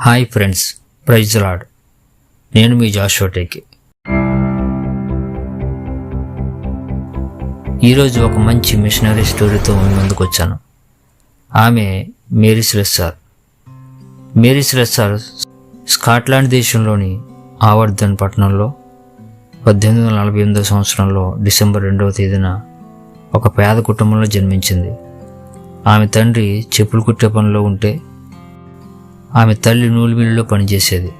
Hi friends praise lord. నేను మీ జాషోటేకి ఈరోజు ఒక మంచి మిషనరీ స్టోరీతో ముందుకు వచ్చాను. ఆమె Mary Slessor Mary Slessor Scotland దేశంలోని ఆవర్ధన్ పట్టణంలో పద్దెనిమిది వందల నలభై ఎనిమిదో సంవత్సరంలో డిసెంబర్ రెండవ తేదీన ఒక పేద కుటుంబంలో జన్మించింది. ఆమె తండ్రి చెప్పులు కుట్టే పనిలో ఉంటే ఆమె తల్లి నూలు మిల్లులో పనిచేసేది.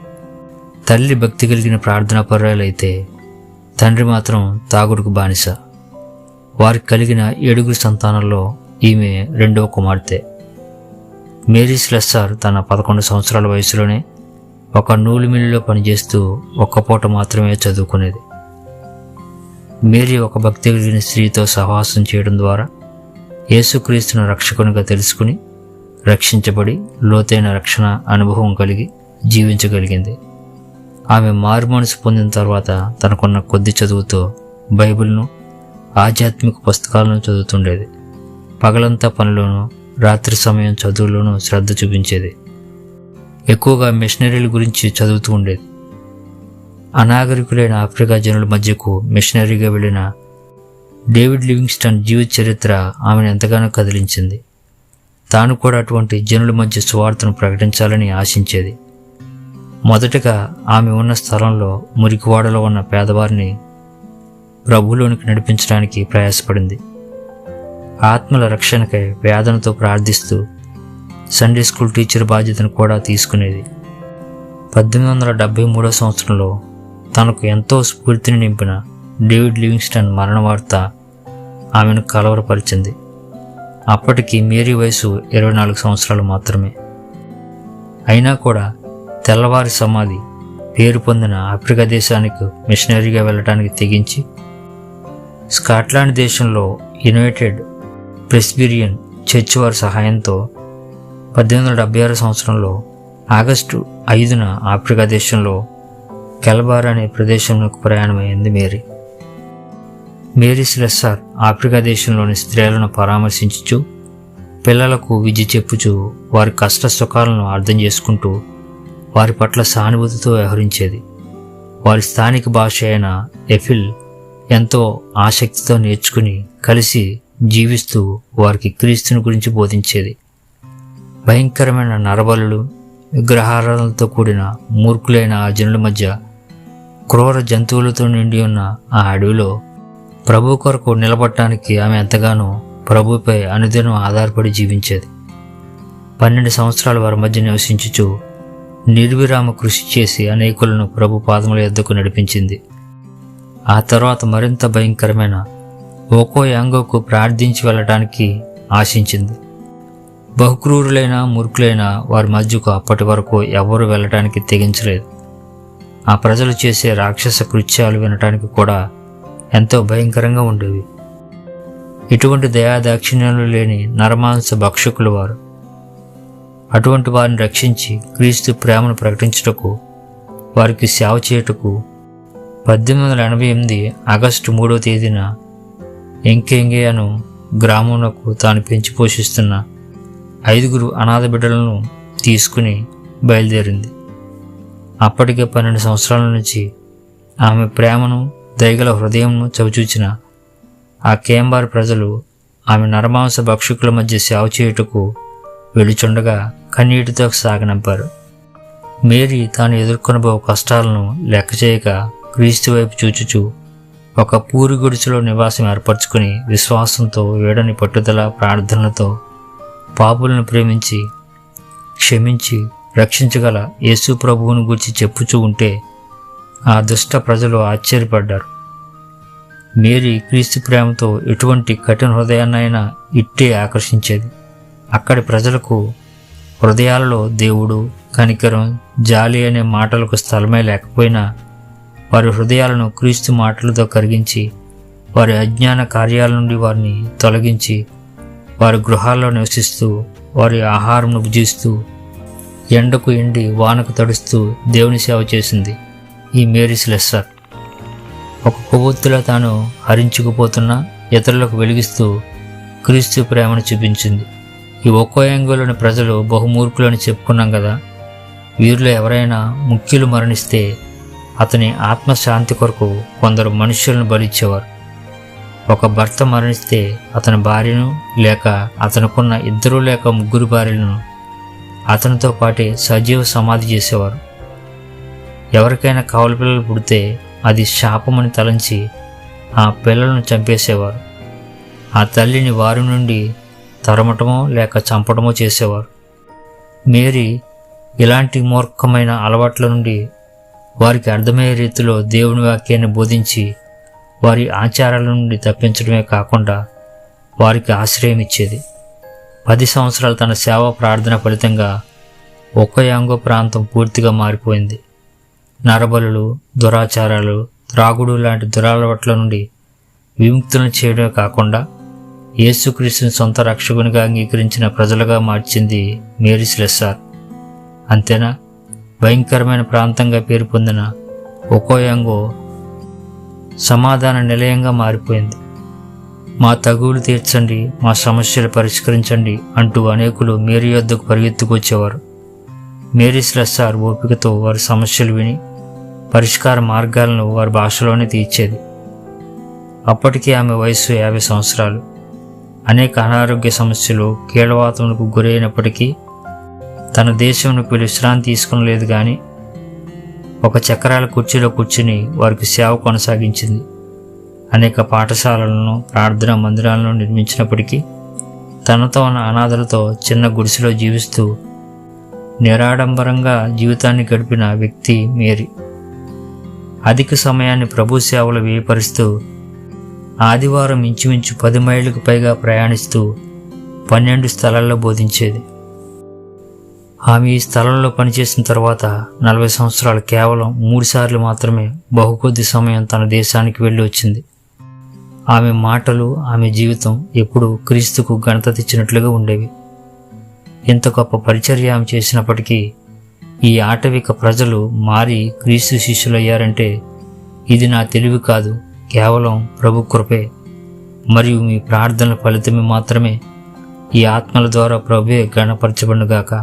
తల్లి భక్తి కలిగిన ప్రార్థనా పర్యాలైతే తండ్రి మాత్రం తాగుడుకు బానిస. వారికి కలిగిన ఏడుగురు సంతానంలో ఈమె రెండవ కుమార్తె. మేరీ స్లెస్సార్ తన పదకొండు సంవత్సరాల వయసులోనే ఒక నూలు మిల్లులో పనిచేస్తూ ఒక్క పూట మాత్రమే చదువుకునేది. మేరీ ఒక భక్తి కలిగిన స్త్రీతో సహవాసం చేయడం ద్వారా యేసుక్రీస్తును రక్షకునిగా తెలుసుకుని రక్షించబడి లోతైన రక్షణ అనుభవం కలిగి జీవించగలిగింది. ఆమె మారుమనసు పొందిన తర్వాత తనకున్న కొద్ది చదువుతో బైబిల్ను ఆధ్యాత్మిక పుస్తకాలను చదువుతుండేది. పగలంతా పనిలోనూ రాత్రి సమయం చదువులోనూ శ్రద్ధ చూపించేది. ఎక్కువగా మిషనరీల గురించి చదువుతూ ఉండేది. అనాగరికులైన ఆఫ్రికా జనుల మధ్యకు మిషనరీగా వెళ్ళిన డేవిడ్ లివింగ్స్టన్ జీవిత చరిత్ర ఆమెను ఎంతగానో కదిలించింది. తాను కూడా అటువంటి జనుల మధ్య సువార్తను ప్రకటించాలని ఆశించేది. మొదటగా ఆమె ఉన్న స్థలంలో మురికివాడలో ఉన్న పేదవారిని ప్రభువులోనికి నడిపించడానికి ప్రయాసపడింది. ఆత్మల రక్షణకై వేదనతో ప్రార్థిస్తూ సండే స్కూల్ టీచర్ బాధ్యతను కూడా తీసుకునేది. పద్దెనిమిది వందల డెబ్బై మూడో సంవత్సరంలో తనకు ఎంతో స్ఫూర్తిని నింపిన డేవిడ్ లివింగ్స్టన్ మరణ వార్త ఆమెను కలవరపరిచింది. అప్పటికి మేరీ వయసు ఇరవై నాలుగు సంవత్సరాలు మాత్రమే. అయినా కూడా తెల్లవారి సమాధి పేరు పొందిన ఆఫ్రికా దేశానికి మిషనరీగా వెళ్ళడానికి తెగించి స్కాట్లాండ్ దేశంలో యునైటెడ్ ప్రెస్బిరియన్ చర్చ్ వారి సహాయంతో పద్దెనిమిది వందల డెబ్బై ఆరు సంవత్సరంలో ఆగస్టు ఐదున ఆఫ్రికా దేశంలో కెల్బార్ అనే ప్రదేశంలోకి ప్రయాణమైంది మేరీ. మేరీ స్లెస్సార్ ఆఫ్రికా దేశంలోని స్త్రీలను పరామర్శించుచు పిల్లలకు విద్య చెప్పుచు వారి కష్ట సుఖాలను అర్థం చేసుకుంటూ వారి పట్ల సానుభూతితో వ్యవహరించేది. వారి స్థానిక భాష అయిన ఎఫిల్ ఎంతో ఆసక్తితో నేర్చుకుని కలిసి జీవిస్తూ వారికి క్రీస్తుని గురించి బోధించేది. భయంకరమైన నరబలులు విగ్రహారాలతో కూడిన మూర్ఖులైన ఆ జనుల మధ్య క్రూర జంతువులతో నిండి ఉన్న ఆ అడవిలో ప్రభు కొరకు నిలబడటానికి ఆమె ఎంతగానో ప్రభుపై అనుదినం ఆధారపడి జీవించేది. పన్నెండు సంవత్సరాల వారి మధ్య నివసించుచు నిర్విరామ కృషి చేసి అనేకులను ప్రభు పాదముల ఎద్దకు నడిపించింది. ఆ తర్వాత మరింత భయంకరమైన ఓకో యాంగోకు ప్రార్థించి వెళ్ళటానికి ఆశించింది. బహుక్రూరులైన మూర్ఖులైన వారి మధ్యకు అప్పటి వరకు ఎవరు వెళ్ళటానికి తెగించలేదు. ఆ ప్రజలు చేసే రాక్షస కృత్యాలు వినటానికి కూడా ఎంతో భయంకరంగా ఉండేవి. ఇటువంటి దయాదాక్షిణ్యాలు లేని నరమాంస భక్షకులు వారు. అటువంటి వారిని రక్షించి క్రీస్తు ప్రేమను ప్రకటించుటకు వారికి సేవ చేయుటకు పద్దెనిమిది వందల ఎనభై ఎనిమిది ఆగస్టు మూడో తేదీన ఎంకెంగే అను గ్రామంలో తాను పెంచి పోషిస్తున్న ఐదుగురు అనాథ బిడ్డలను తీసుకుని బయలుదేరింది. అప్పటికే పన్నెండు సంవత్సరాల నుంచి ఆమె ప్రేమను దయగల హృదయంను చవిచూచిన ఆ కేంబార్ ప్రజలు ఆమె నరమాంస భక్షకుల మధ్య సేవ చేయుటకు వెళుచుండగా కన్నీటితో సాగనంపారు. మేరీ తాను ఎదుర్కొనబో కష్టాలను లెక్క చేయక క్రీస్తు వైపు చూచుచూ ఒక పూరి గుడిసెలో నివాసం ఏర్పరచుకుని విశ్వాసంతో వేడని పట్టుదల ప్రార్థనలతో పాపులను ప్రేమించి క్షమించి రక్షించగల యేసు ప్రభువును గురించి చెప్పుచూ ఉంటే ఆ దుష్ట ప్రజలు ఆశ్చర్యపడ్డారు. మేరీ క్రీస్తు ప్రేమతో ఎటువంటి కఠిన హృదయాన్నైనా ఇట్టే ఆకర్షించేది. అక్కడి ప్రజలకు హృదయాలలో దేవుడు కనికరం జాలి అనే మాటలకు స్థలమే లేకపోయినా వారి హృదయాలను క్రీస్తు మాటలతో కరిగించి వారి అజ్ఞాన కార్యాల నుండి వారిని తొలగించి వారి గృహాల్లో నివసిస్తూ వారి ఆహారంను భుజిస్తూ ఎండకు ఎండి వానకు తడుస్తూ దేవుని సేవ చేసింది. ఈ మేరీ లెస్సర్ ఒక కొవ్వొత్తులా తాను హరించుకుపోతున్న ఇతరులకు వెలిగిస్తూ క్రీస్తు ప్రేమను చూపించింది. ఈ ఒక్కో యాంగులోని ప్రజలు బహుమూర్ఖులని చెప్పుకున్నాం కదా. వీరిలో ఎవరైనా ముఖ్యులు మరణిస్తే అతని ఆత్మశాంతి కొరకు కొందరు మనుషులను బలిచ్చేవారు. ఒక భర్త మరణిస్తే అతని భార్యను లేక అతనుకున్న ఇద్దరు లేక ముగ్గురు భార్యలను అతనితో పాటే సజీవ సమాధి చేసేవారు. ఎవరికైనా కావలి పిల్లలు పుడితే అది శాపమని తలంచి ఆ పిల్లలను చంపేసేవారు. ఆ తల్లిని వారి నుండి తరమటమో లేక చంపటమో చేసేవారు. మేరీ ఇలాంటి మూర్ఖమైన అలవాట్ల నుండి వారికి అర్థమయ్యే రీతిలో దేవుని వాక్యాన్ని బోధించి వారి ఆచారాల నుండి తప్పించడమే కాకుండా వారికి ఆశ్రయం ఇచ్చేది. పది సంవత్సరాలు తన సేవ ప్రార్థన ఫలితంగా ఒక్కయాంగో ప్రాంతం పూర్తిగా మారిపోయింది. నరబలులు దురాచారాలు త్రాగుడు లాంటి దురలవాట్ల నుండి విముక్తులను చేయడమే కాకుండా యేసుక్రీస్తుని సొంత రక్షకునిగా అంగీకరించిన ప్రజలుగా మార్చింది మేరీస్ లెస్సార్ అంతేనా? భయంకరమైన ప్రాంతంగా పేరు పొందిన ఒకోయాంగో సమాధాన నిలయంగా మారిపోయింది. మా తగువులు తీర్చండి మా సమస్యలు పరిష్కరించండి అంటూ అనేకులు మేరీ యొద్దకు పరిగెత్తుకొచ్చేవారు. మేరీ స్లెస్సార్ ఓపికతో వారి సమస్యలు విని పరిష్కార మార్గాలను వారి భాషలోనే తీర్చేది. అప్పటికే ఆమె వయస్సు యాభై సంవత్సరాలు. అనేక అనారోగ్య సమస్యలు కీళ్ళవాతములకు గురైనప్పటికీ తన దేశంకు విశ్రాంతి తీసుకునలేదు కానీ ఒక చక్రాల కుర్చీలో కూర్చుని వారికి సేవ కొనసాగించింది. అనేక పాఠశాలలను ప్రార్థనా మందిరాలను నిర్మించినప్పటికీ తనతో ఉన్న అనాథలతో చిన్న గుడిసెలో జీవిస్తూ నిరాడంబరంగా జీవితాన్ని గడిపిన వ్యక్తి మేరీ. అధిక సమయాన్ని ప్రభు సేవలు వ్యయపరుస్తూ ఆదివారం ఇంచుమించు పది మైళ్ళకు పైగా ప్రయాణిస్తూ పన్నెండు స్థలాల్లో బోధించేది. ఆమె ఈ స్థలంలో పనిచేసిన తర్వాత నలభై సంవత్సరాలు కేవలం మూడుసార్లు మాత్రమే బహు కొద్ది సమయం తన దేశానికి వెళ్ళి వచ్చింది. ఆమె మాటలు ఆమె జీవితం ఎప్పుడూ క్రీస్తుకు ఘనత తెచ్చినట్లుగా ఉండేవి. ఇంత గొప్ప పరిచర్య ఆమె చేసినప్పటికీ ఈ ఆటవిక ప్రజలు మారి క్రీస్తు శిష్యులయ్యారంటే ఇది నా తెలివి కాదు కేవలం ప్రభు కృపే. మరియు మీ ప్రార్థనల ఫలితమే మాత్రమే ఈ ఆత్మల ద్వారా ప్రభువే గణపరచబడుగాక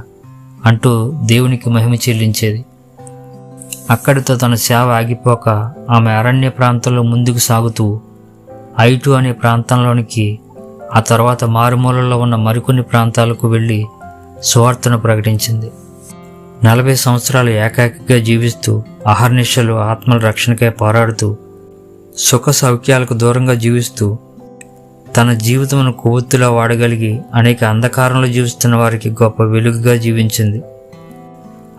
అంటూ దేవునికి మహిమ చెల్లించేది. అక్కడితో తన సేవ ఆగిపోక ఆమె అరణ్య ప్రాంతంలో ముందుకు సాగుతూ ఐటు అనే ప్రాంతంలోనికి ఆ తర్వాత మారుమూలలో ఉన్న మరికొన్ని ప్రాంతాలకు వెళ్ళి సువార్తను ప్రకటించింది. నలభై సంవత్సరాలు ఏకాకిగా జీవిస్తూ అహర్నిశలు ఆత్మల రక్షణకై పోరాడుతూ సుఖ సౌఖ్యాలకు దూరంగా జీవిస్తూ తన జీవితమును కొవ్వొత్తులా వాడగలిగి అనేక అంధకారంలో జీవిస్తున్న వారికి గొప్ప వెలుగుగా జీవించింది.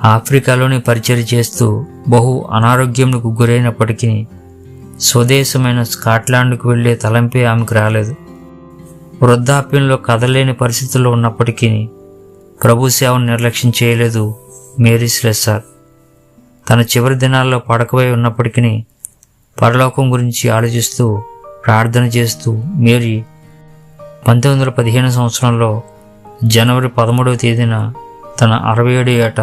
ఆఫ్రికాలోని పరిచయం చేస్తూ బహు అనారోగ్యంకు గురైనప్పటికీ స్వదేశమైన స్కాట్లాండ్కు వెళ్ళే తలంపే ఆమెకు రాలేదు. వృద్ధాప్యంలో కదలేని పరిస్థితుల్లో ఉన్నప్పటికీ ప్రభు సేవను నిర్లక్ష్యం చేయలేదు. మేరీ స్లెస్సార్ తన చివరి దినాల్లో పడకపోయి ఉన్నప్పటికీ పరలోకం గురించి ఆలోచిస్తూ ప్రార్థన చేస్తూ మేరీ పంతొమ్మిది వందల పదిహేను సంవత్సరంలో జనవరి పదమూడవ తేదీన తన అరవై ఏడు ఏట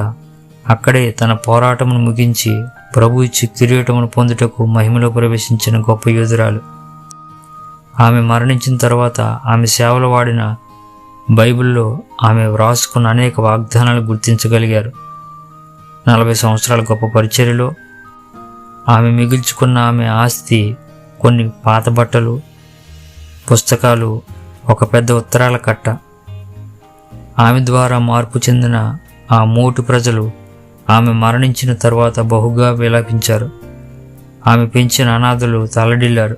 అక్కడే తన పోరాటమును ముగించి ప్రభు ఇచ్చి కిరీటమును పొందుటకు మహిమలో ప్రవేశించిన గొప్ప యోధురాలు. ఆమె మరణించిన తర్వాత ఆమె సేవలు వాడిన బైబిల్లో ఆమె వ్రాసుకున్న అనేక వాగ్దానాలు గుర్తించగలిగారు. నలభై సంవత్సరాల గొప్ప పరిచర్యలో ఆమె మిగిల్చుకున్న ఆమె ఆస్తి కొన్ని పాత బట్టలు పుస్తకాలు ఒక పెద్ద ఉత్తరాల కట్ట. ఆమె ద్వారా మార్పు చెందిన ఆ మోటు ప్రజలు ఆమె మరణించిన తర్వాత బహుగా విలాపించారు. ఆమె పెంచిన అనాథులు తలడిల్లారు.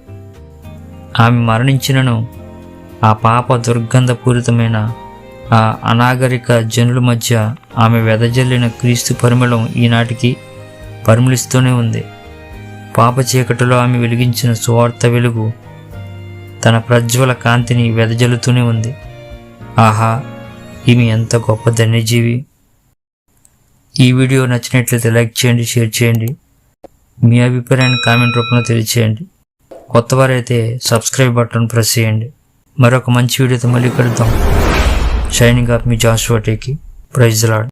ఆమె మరణించినను ఆ పాప దుర్గంధపూరితమైన ఆ అనాగరిక జనుల మధ్య ఆమె వెదజల్లిన క్రీస్తు పరిమళం ఈనాటికి పరిమళిస్తూనే ఉంది. పాప చీకటిలో ఆమె వెలిగించిన సువార్త వెలుగు తన ప్రజ్వల కాంతిని వెదజల్లుతూనే ఉంది. ఆహా ఈమె ఎంత గొప్ప ధన్యజీవి. ఈ వీడియో నచ్చినట్లయితే లైక్ చేయండి షేర్ చేయండి. మీ అభిప్రాయాన్ని కామెంట్ రూపంలో తెలియచేయండి. కొత్తవారైతే సబ్స్క్రైబ్ బటన్ ప్రెస్ చేయండి. మరొక మంచి వీడియోతో మళ్ళీ కలుద్దాం. షైనింగ్ ఆఫ్ మీ జాషువా టేకి ప్రైజ్ లాడ్